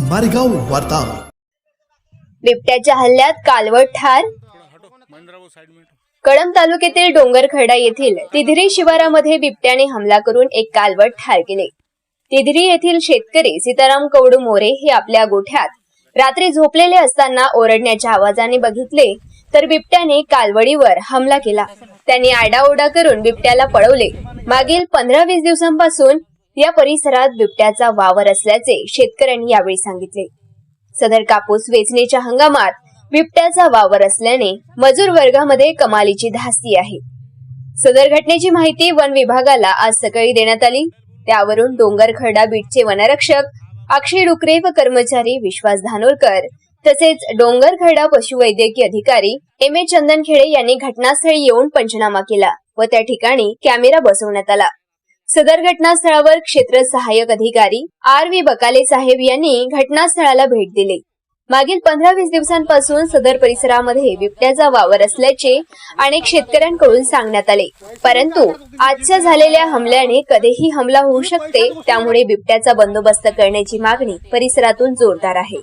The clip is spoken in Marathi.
मारेगाव वार्ता. बिबट्याच्या हल्ल्यात कालवड ठार. कळंब तालुक्यातील डोंगरखर्डा येथील तिधरी शिवारामध्ये बिबट्याने हमला करून एक कालवड ठार केले. तिधरी येथील शेतकरी सीताराम कवडू मोरे हे आपल्या गोठ्यात रात्री झोपलेले असताना ओरडण्याच्या आवाजाने बघितले तर बिबट्याने कालवडीवर हमला केला. त्यांनी आडाओडा करून बिबट्याला पळवले. मागील पंधरा वीस दिवसांपासून या परिसरात बिबट्याचा वावर असल्याचे शेतकऱ्यांनी यावेळी सांगितले. सदर कापूस वेचणीच्या हंगामात बिबट्याचा वावर असल्याने मजूर वर्गामध्ये कमालीची धास्ती आहे. सदर घटनेची माहिती वन विभागाला आज सकाळी देण्यात आली. त्यावरून डोंगर खरडा बीटचे वनरक्षक अक्षय डुकरे व कर्मचारी विश्वास धानोरकर तसेच डोंगर खरडा पशुवैद्यकीय अधिकारी एम ए चंदनखेडे यांनी घटनास्थळी येऊन पंचनामा केला व त्या ठिकाणी कॅमेरा बसवण्यात आला. सदर घटनास्थळावर क्षेत्र सहाय्यक अधिकारी आर व्ही बकाले साहेब यांनी घटनास्थळाला भेट दिली. मागील पंधरा वीस दिवसांपासून सदर परिसरामध्ये बिबट्याचा वावर असल्याचे अनेक शेतकऱ्यांकडून सांगण्यात आले. परंतु आजच्या झालेल्या हमल्याने कधीही हमला होऊ शकते त्यामुळे बिबट्याचा बंदोबस्त करण्याची मागणी परिसरातून जोरदार आहे.